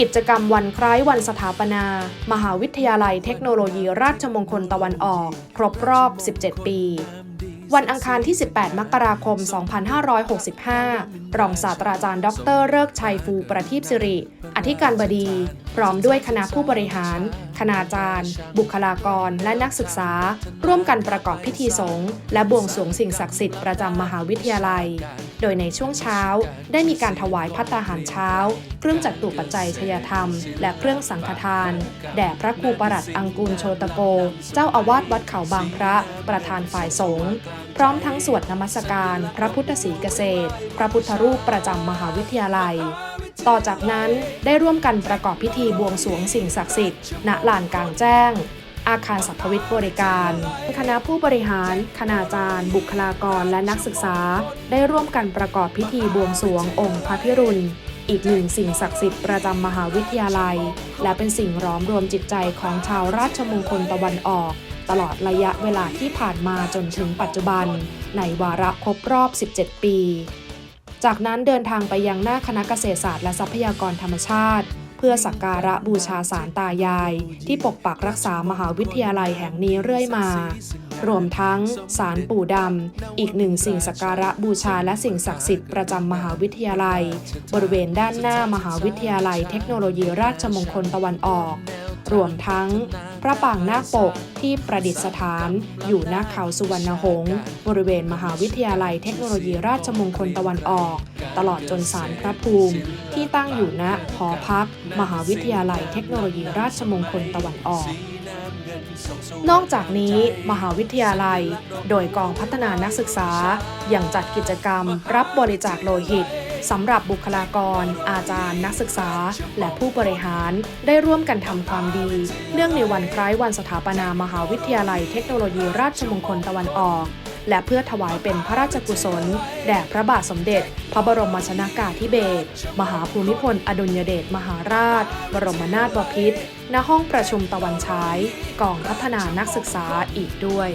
กิจกรรมวันคล้ายวันสถาปนา มหาวิทยาลัยเทคโนโลยีราชมงคลตะวันออก ครบรอบ 17 ปีวันอังคารที่ 18 มกราคม 2565 รองศาสตราจารย์ ดร เลิกชัยฟูประทีปสิริ ธิการบดี พร้อมด้วยคณะผู้บริหาร คณาจารย์ บุคลากร และนักศึกษา ร่วมกันประกอบพิธีสงฆ์และบวงสรวงสิ่งศักดิ์สิทธิ์ประจำมหาวิทยาลัย โดยในช่วงเช้าได้มีการถวายพัตตาหารเช้า เครื่องจักตุปัจจัยชยธรรม และเครื่องสังฆทาน แด่พระครูประหลัดอังกูลโชตโก เจ้าอาวาสวัดเขาบางพระ ประธานฝ่ายสงฆ์พร้อมทั้งสวดนมัสการ พระพุทธศรีเกษตร พระพุทธรูปประจำมหาวิทยาลัย ต่อจากนั้นได้ร่วมกันประกอบพิธีบวงสรวงสิ่งศักดิ์สิทธิ์ณลานกลางแจ้ง อาคารสัพพวิทย์บริการ คณะผู้บริหาร คณาจารย์ บุคลากรและนักศึกษา ได้ร่วมกันประกอบพิธีบวงสรวงองค์พระพิรุณอีกหนึ่งสิ่งศักดิ์สิทธิ์ประจำมหาวิทยาลัย และเป็นสิ่งร้อมรวมจิตใจของชาวราชมงคลตะวันออก ตลอดระยะเวลาที่ผ่านมาจนถึงปัจจุบัน ในวาระครบรอบ 17 ปี จากนั้นเดินทางไปยังหน้าคณะเกษตรศาสตร์และทรัพยากรธรรมชาติ เพื่อสักการะบูชาสารตายาย ที่ปกปักรักษามหาวิทยาลัยแห่งนี้เรื่อยมา รวมทั้งสารปู่ดำ อีกหนึ่งสิ่งสักการะบูชาและสิ่งศักดิ์สิทธิ์ประจำมหาวิทยาลัย บริเวณด้านหน้ามหาวิทยาลัยเทคโนโลยีราชมงคลตะวันออก รวมทั้งพระปางนาคปกที่ประดิษฐานอยู่หน้าเขาสุวรรณหงษ์บริเวณมหาวิทยาลัยเทคโนโลยีราชมงคลตะวันออก ตลอดจนสารพระภูมิ ที่ตั้งอยู่ณหอพัก มหาวิทยาลัยเทคโนโลยีราชมงคลตะวันออกนอกจากนี้มหาวิทยาลัย โดยกองพัฒนานักศึกษายังจัดกิจกรรม รับบริจาคโลหิต สำหรับบุคลากร อาจารย์ นักศึกษา และผู้บริหารได้ร่วมกันทำความดี เนื่องในวันคล้ายวันสถาปนามหาวิทยาลัยเทคโนโลยีราชมงคลตะวันออก และเพื่อถวายเป็นพระราชกุศล แด่พระบาทสมเด็จ พระบรมชนากาธิเบศรมหาภูมิพลอดุลยเดชมหาราช บรมนาถบพิตรณห้องประชุมตะวันฉายกองพัฒนานักศึกษาอีกด้วย